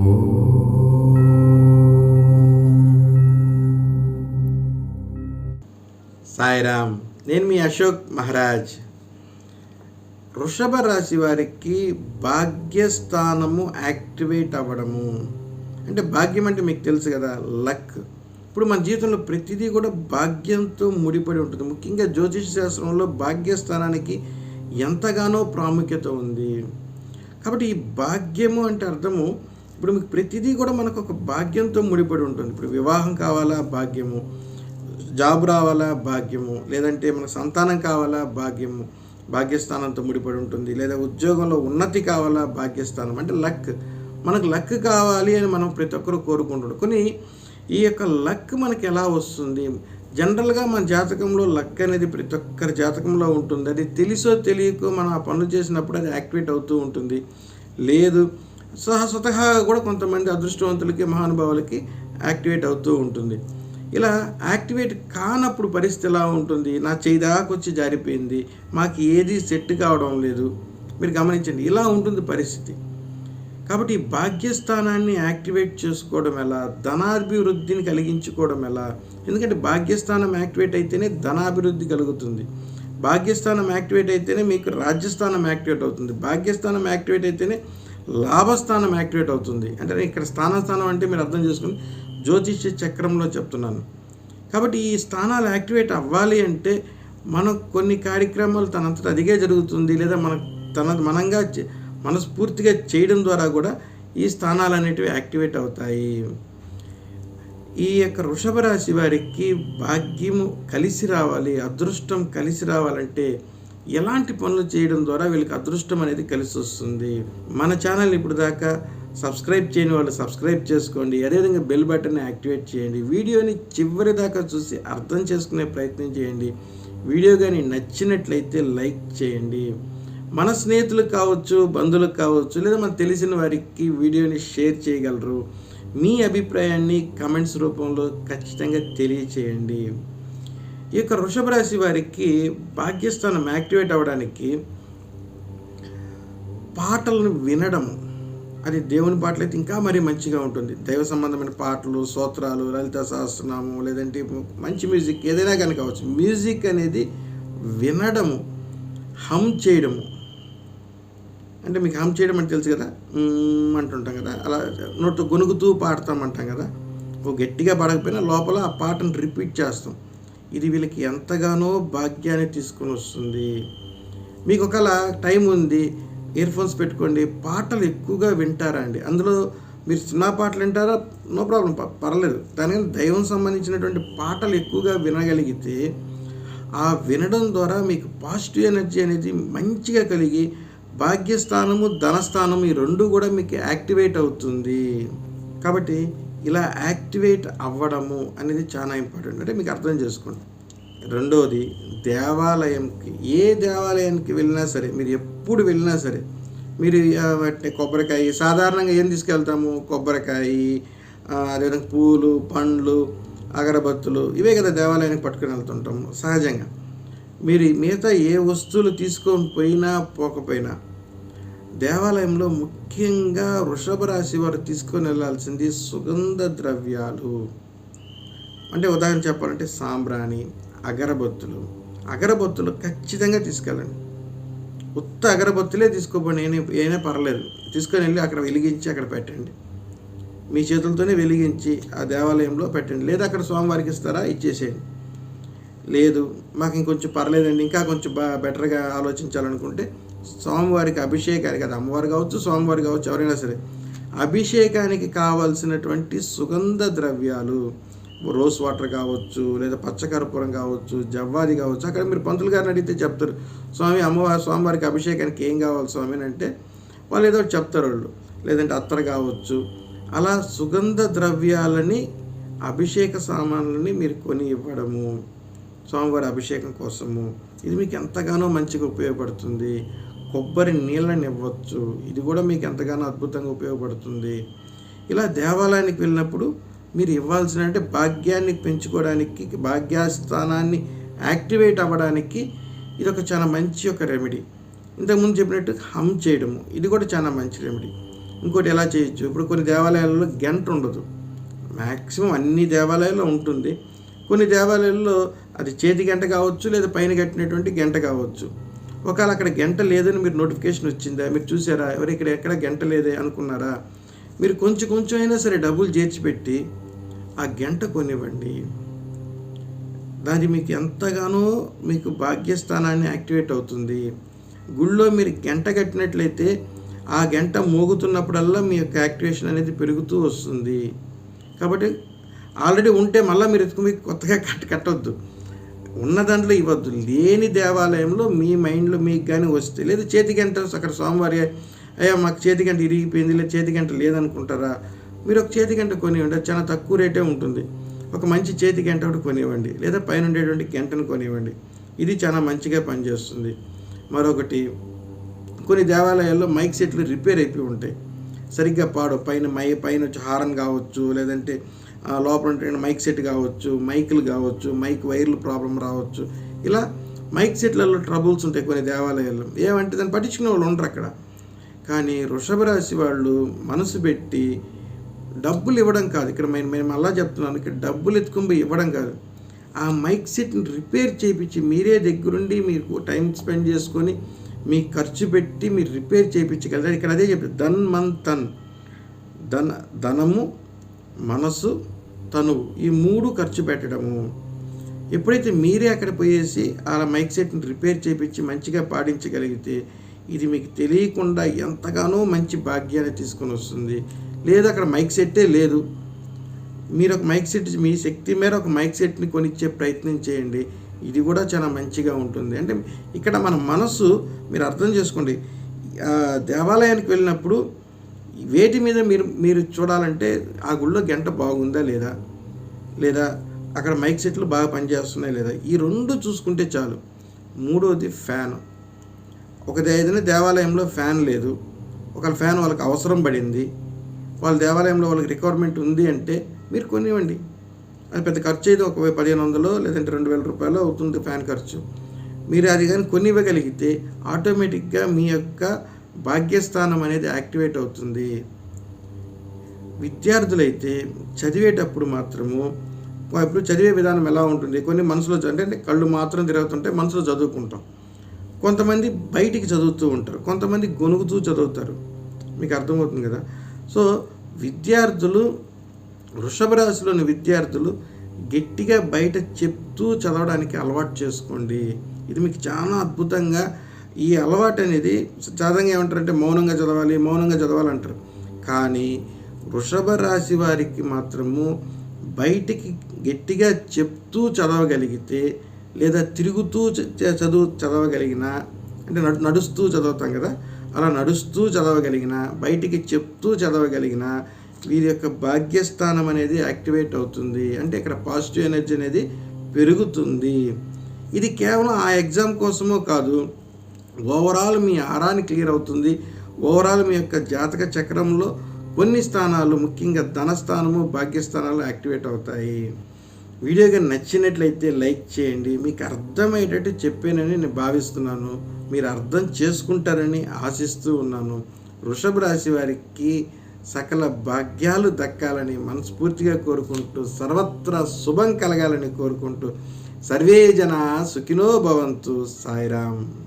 సాయిరామ్ నేను మీ అశోక్ మహారాజ్. వృషభ రాశి వారికి భాగ్యస్థానము యాక్టివేట్ అవ్వడము. అంటే భాగ్యం అంటే మీకు తెలుసు కదా లక్. ఇప్పుడు మన జీవితంలో ప్రతిదీ కూడా భాగ్యంతో ముడిపడి ఉంటుంది. ముఖ్యంగా జ్యోతిష శాస్త్రంలో భాగ్యస్థానానికి ఎంతగానో ప్రాముఖ్యత ఉంది. కాబట్టి ఈ భాగ్యము అంటే అర్థము ఇప్పుడు మీకు ప్రతిదీ కూడా మనకు ఒక భాగ్యంతో ముడిపడి ఉంటుంది. ఇప్పుడు వివాహం కావాలా? భాగ్యము. జాబ్ రావాలా? భాగ్యము. లేదంటే మనకు సంతానం కావాలా? భాగ్యము. భాగ్యస్థానంతో ముడిపడి ఉంటుంది. లేదా ఉద్యోగంలో ఉన్నతి కావాలా? భాగ్యస్థానం. అంటే లక్. మనకు లక్ కావాలి అని మనం ప్రతి ఒక్కరు కోరుకుంటున్నాం కొన్ని ఈ యొక్క లక్ మనకి ఎలా వస్తుంది? జనరల్గా మన జాతకంలో లక్ అనేది ప్రతి ఒక్కరి జాతకంలో ఉంటుంది. అది తెలుసో తెలియకో మనం ఆ పనులు చేసినప్పుడు అది యాక్టివేట్ అవుతూ ఉంటుంది. లేదు సహా స్వతహాగా కూడా కొంతమంది అదృష్టవంతులకి మహానుభావులకి యాక్టివేట్ అవుతూ ఉంటుంది. ఇలా యాక్టివేట్ కానప్పుడు పరిస్థితి ఎలా ఉంటుంది? నా చేయి దాకా వచ్చి జారిపోయింది. మాకు ఏది సెట్ కావడం లేదు. మీరు గమనించండి ఇలా ఉంటుంది పరిస్థితి. కాబట్టి భాగ్యస్థానాన్ని యాక్టివేట్ చేసుకోవడం ఎలా? ధనాభివృద్ధిని కలిగించుకోవడం ఎలా? ఎందుకంటే భాగ్యస్థానం యాక్టివేట్ అయితేనే ధనాభివృద్ధి కలుగుతుంది. భాగ్యస్థానం యాక్టివేట్ అయితేనే మీకు రాజ్యస్థానం యాక్టివేట్ అవుతుంది. భాగ్యస్థానం యాక్టివేట్ అయితేనే లాభస్థానం యాక్టివేట్ అవుతుంది. అంటే ఇక్కడ స్థాన స్థానం అంటే మీరు అర్థం చేసుకుని జ్యోతిష్య చక్రంలో చెప్తున్నాను. కాబట్టి ఈ స్థానాలు యాక్టివేట్ అవ్వాలి అంటే మనం కొన్ని కార్యక్రమాలు తనంతట అదిగే జరుగుతుంది లేదా మన తన మనంగా చే- మనస్ఫూర్తిగా చేయడం ద్వారా కూడా ఈ స్థానాలు అనేటివి యాక్టివేట్ అవుతాయి. ఈ యొక్క వృషభ రాశి వారికి భాగ్యము కలిసి రావాలి అదృష్టం కలిసి రావాలంటే ఎలాంటి పనులు చేయడం ద్వారా వీళ్ళకి అదృష్టం అనేది కలిసి వస్తుంది. మన ఛానల్ ఇప్పుడు దాకా సబ్స్క్రైబ్ చేయని వాళ్ళు సబ్స్క్రైబ్ చేసుకోండి. అదేవిధంగా బెల్ బటన్ యాక్టివేట్ చేయండి. వీడియోని చివరి దాకా చూసి అర్థం చేసుకునే ప్రయత్నం చేయండి. వీడియో కానీ నచ్చినట్లయితే లైక్ చేయండి. మన స్నేహితులకు కావచ్చు బంధువులకు కావచ్చు లేదా మనకు తెలిసిన వారికి వీడియోని షేర్ చేయగలరు. మీ అభిప్రాయాన్ని కమెంట్స్ రూపంలో ఖచ్చితంగా తెలియచేయండి. ఈ యొక్క వృషభ రాశి వారికి భాగ్యస్థానం యాక్టివేట్ అవ్వడానికి పాటలను వినడం అది దేవుని పాటలు అయితే ఇంకా మరీ మంచిగా ఉంటుంది. దైవ సంబంధమైన పాటలు స్తోత్రాలు లలిత సహస్రనామం లేదంటే మంచి మ్యూజిక్ ఏదైనా కానీ కావచ్చు. మ్యూజిక్ అనేది వినడము హమ్ చేయడము. అంటే మీకు హమ్ చేయడం అంటే తెలుసు కదా? అంటుంటాం కదా. అలా నోట్ గొనుగుతూ పాడతామంటాం కదా? ఓ గట్టిగా పాడకపోయినా లోపల ఆ పాటను రిపీట్ చేస్తాం. ఇది వీళ్ళకి ఎంతగానో భాగ్యాన్ని తీసుకొని వస్తుంది. మీకు ఒకవేళ టైం ఉంది ఇయర్ ఫోన్స్ పెట్టుకోండి పాటలు ఎక్కువగా వింటారా అండి అందులో మీరు సినిమా పాటలు వింటారా? నో ప్రాబ్లం పర్లేదు. దానికని దైవం సంబంధించినటువంటి పాటలు ఎక్కువగా వినగలిగితే ఆ వినడం ద్వారా మీకు పాజిటివ్ ఎనర్జీ అనేది మంచిగా కలిగి భాగ్యస్థానము ధనస్థానము ఈ రెండు కూడా మీకు యాక్టివేట్ అవుతుంది. కాబట్టి ఇలా యాక్టివేట్ అవ్వడము అనేది చాలా ఇంపార్టెంట్. అంటే మీకు అర్థం చేసుకోండి. రెండవది దేవాలయంకి ఏ దేవాలయానికి వెళ్ళినా సరే మీరు ఎప్పుడు వెళ్ళినా సరే మీరు వాటిని కొబ్బరికాయ సాధారణంగా ఏం తీసుకెళ్తాము? కొబ్బరికాయ అదేవిధంగా పూలు పండ్లు అగరబత్తులు ఇవే కదా దేవాలయానికి పట్టుకొని వెళ్తుంటాము సహజంగా. మీరు మిగతా ఏ వస్తువులు తీసుకొని పోయినా పోకపోయినా దేవాలయంలో ముఖ్యంగా వృషభ రాశి వారు తీసుకొని వెళ్ళాల్సింది సుగంధ ద్రవ్యాలు. అంటే ఉదాహరణ చెప్పాలంటే సాంబ్రాణి అగరబత్తులు. అగరబత్తులు ఖచ్చితంగా తీసుకెళ్ళండి. ఉత్త అగరబత్తులే తీసుకోపోండి ఏనే ఏనే పర్లేదు. తీసుకొని వెళ్ళి అక్కడ వెలిగించి అక్కడ పెట్టండి. మీ చేతులతోనే వెలిగించి ఆ దేవాలయంలో పెట్టండి. లేదా అక్కడ స్వామివారికి ఇస్తారా? ఇచ్చేసేయండి. లేదు మాకు ఇంకొంచెం పర్లేదండి. ఇంకా కొంచెం బా బెటర్గా ఆలోచించాలనుకుంటే స్వామివారికి అభిషేకానికి అది అమ్మవారు కావచ్చు స్వామివారు కావచ్చు ఎవరైనా సరే. అభిషేకానికి కావలసినటువంటి సుగంధ ద్రవ్యాలు రోస్ వాటర్ కావచ్చు లేదా పచ్చకర్పూరం కావచ్చు జవ్వాది కావచ్చు అక్కడ మీరు పంతులు గారిని అడిగితే చెప్తారు స్వామి అమ్మవారి స్వామివారికి అభిషేకానికి ఏం కావాలి స్వామి? అని అంటే వాళ్ళు ఏదో ఒకటి చెప్తారు వాళ్ళు. లేదంటే అత్తరు కావచ్చు. అలా సుగంధ ద్రవ్యాలని అభిషేక సామాన్లని మీరు కొని ఇవ్వడము స్వామివారి అభిషేకం కోసము ఇది మీకు ఎంతగానో మంచిగా ఉపయోగపడుతుంది. కొబ్బరి నీళ్ళని ఇవ్వచ్చు. ఇది కూడా మీకు ఎంతగానో అద్భుతంగా ఉపయోగపడుతుంది. ఇలా దేవాలయానికి వెళ్ళినప్పుడు మీరు ఇవ్వాల్సిన అంటే భాగ్యాన్ని పెంచుకోవడానికి భాగ్యస్థానాన్ని యాక్టివేట్ అవ్వడానికి ఇది ఒక చాలా మంచి ఒక రెమెడీ. ఇంతకుముందు చెప్పినట్టు హమ్ చేయడము ఇది కూడా చాలా మంచి రెమెడీ. ఇంకోటి ఎలా చేయొచ్చు? ఇప్పుడు కొన్ని దేవాలయాల్లో గంట ఉండదు. మ్యాక్సిమం అన్ని దేవాలయాల్లో ఉంటుంది. కొన్ని దేవాలయాల్లో అది చేతి గంట కావచ్చు లేదా పైన కట్టినటువంటి గంట కావచ్చు. ఒకవేళ అక్కడ గంట లేదని మీరు నోటిఫికేషన్ వచ్చిందా? మీరు చూసారా? ఎవరు ఇక్కడ ఎక్కడ గంట లేదే అనుకున్నారా? మీరు కొంచెం కొంచెం అయినా సరే డబ్బులు చేర్చిపెట్టి ఆ గంట కొనివ్వండి. దాని మీకు ఎంతగానో మీకు భాగ్యస్థానాన్ని యాక్టివేట్ అవుతుంది. గుళ్ళో మీరు గంట కట్టినట్లయితే ఆ గంట మోగుతున్నప్పుడల్లా మీ యొక్క యాక్టివేషన్ అనేది పెరుగుతూ వస్తుంది. కాబట్టి ఆల్రెడీ ఉంటే మళ్ళీ మీరు మీకు కొత్తగా కట్ కట్టొద్దు. ఉన్న దాంట్లో ఇవ్వద్దు. లేని దేవాలయంలో మీ మైండ్లో మీకు కానీ వస్తే లేదా చేతి గంట అక్కడ స్వామివారి అయ్యా మాకు చేతి గంట ఇరిగిపోయింది లేదా చేతి గంట లేదనుకుంటారా? మీరు ఒక చేతి గంట కొనివ్వండి చాలా తక్కువ రేటే ఉంటుంది. ఒక మంచి చేతి గంట ఒకటి కొనివ్వండి లేదా పైన ఉండేటువంటి గంటను కొనివ్వండి. ఇది చాలా మంచిగా పనిచేస్తుంది. మరొకటి కొన్ని దేవాలయాల్లో మైక్ సెట్లు రిపేర్ అయిపోయి ఉంటాయి. సరిగ్గా పాడు పైన మై పైన వచ్చి హారన్ కావచ్చు లేదంటే లోపల మైక్ సెట్ కావచ్చు మైకులు కావచ్చు మైక్ వైర్లు ప్రాబ్లం రావచ్చు. ఇలా మైక్ సెట్లలో ట్రబుల్స్ ఉంటాయి కొన్ని దేవాలయాల్లో. ఏమంటే దాన్ని పట్టించుకునే వాళ్ళు ఉండరు అక్కడ. కానీ వృషభ రాశి వాళ్ళు మనసు పెట్టి డబ్బులు ఇవ్వడం కాదు. ఇక్కడ నేను మేము మళ్ళా చెప్తున్నాను ఇక్కడ డబ్బులు ఎత్తుకుని ఇవ్వడం కాదు. ఆ మైక్ సెట్ని రిపేర్ చేయించి మీరే దగ్గరుండి మీకు టైం స్పెండ్ చేసుకొని మీ ఖర్చు పెట్టి మీరు రిపేర్ చేయించగలరు? ఇక్కడ అదే చెప్పి ధన్ మన్ తన్. ధన ధనము మనస్సు తనువు ఈ మూడు ఖర్చు పెట్టడము. ఎప్పుడైతే మీరే అక్కడ పోయేసి ఆ మైక్ సెట్ని రిపేర్ చేయించి మంచిగా పాటించగలిగితే ఇది మీకు తెలియకుండా ఎంతగానో మంచి భాగ్యాన్ని తీసుకొని వస్తుంది. లేదు అక్కడ మైక్ సెట్టే లేదు. మీరు ఒక మైక్ సెట్ మీ శక్తి మేర ఒక మైక్ సెట్ని కొనిచ్చే ప్రయత్నం చేయండి. ఇది కూడా చాలా మంచిగా ఉంటుంది. అంటే ఇక్కడ మన మనస్సు మీరు అర్థం చేసుకోండి. దేవాలయానికి వెళ్ళినప్పుడు వేటి మీద మీరు మీరు చూడాలంటే ఆ గుళ్ళో గంట బాగుందా లేదా? లేదా అక్కడ మైక్ సెట్లు బాగా పనిచేస్తున్నాయి లేదా? ఈ రెండు చూసుకుంటే చాలు. మూడోది ఫ్యాన్. ఒక ఏదైనా దేవాలయంలో ఫ్యాన్ లేదు. ఒక ఫ్యాన్ వాళ్ళకి అవసరం పడింది. వాళ్ళ దేవాలయంలో వాళ్ళకి రిక్వైర్మెంట్ ఉంది అంటే మీరు కొనివ్వండి. అది పెద్ద ఖర్చు అయితే ఒక పదిహేను వందలు లేదంటే రెండు వేల రూపాయలు అవుతుంది ఫ్యాన్ ఖర్చు. మీరు అది కానీ కొనివ్వగలిగితే ఆటోమేటిక్గా మీ యొక్క భాగ్యస్థానం అనేది యాక్టివేట్ అవుతుంది. విద్యార్థులైతే చదివేటప్పుడు మాత్రము ఇప్పుడు చదివే విధానం ఎలా ఉంటుంది? కొన్ని మనసులో అంటే కళ్ళు మాత్రం తిరుగుతుంటే మనసులో చదువుకుంటాం. కొంతమంది బయటికి చదువుతూ ఉంటారు కొంతమంది గొనుగుతూ చదువుతారు. మీకు అర్థమవుతుంది కదా? సో విద్యార్థులు వృషభ రాశిలోని విద్యార్థులు గట్టిగా బయట చెప్తూ చదవడానికి అలవాటు చేసుకోండి. ఇది మీకు చాలా అద్భుతంగా ఈ అలవాటు అనేది సాధారణంగా ఏమంటారంటే మౌనంగా చదవాలి మౌనంగా చదవాలి అంటారు కానీ వృషభ రాశి వారికి మాత్రము బయటికి గట్టిగా చెప్తూ చదవగలిగితే లేదా తిరుగుతూ చదువు చదవగలిగిన అంటే నడు నడుస్తూ చదువుతాం కదా అలా నడుస్తూ చదవగలిగిన బయటికి చెప్తూ చదవగలిగిన వీరి యొక్క భాగ్యస్థానం అనేది యాక్టివేట్ అవుతుంది. అంటే ఇక్కడ పాజిటివ్ ఎనర్జీ అనేది పెరుగుతుంది. ఇది కేవలం ఆ ఎగ్జామ్ కోసమో కాదు ఓవరాల్ మీ ఆరాన్ని క్లియర్ అవుతుంది. ఓవరాల్ మీ యొక్క జాతక చక్రంలో కొన్ని స్థానాలు ముఖ్యంగా ధనస్థానము భాగ్యస్థానాలు యాక్టివేట్ అవుతాయి. వీడియో కానీ నచ్చినట్లయితే లైక్ చేయండి. మీకు అర్థమయ్యేటట్టు చెప్పానని నేను భావిస్తున్నాను. మీరు అర్థం చేసుకుంటారని ఆశిస్తూ ఉన్నాను. వృషభ రాశి వారికి సకల భాగ్యాలు దక్కాలని మనస్ఫూర్తిగా కోరుకుంటూ సర్వత్రా శుభం కలగాలని కోరుకుంటూ సర్వే జన సుఖినో భవంతు. సాయిరామ్.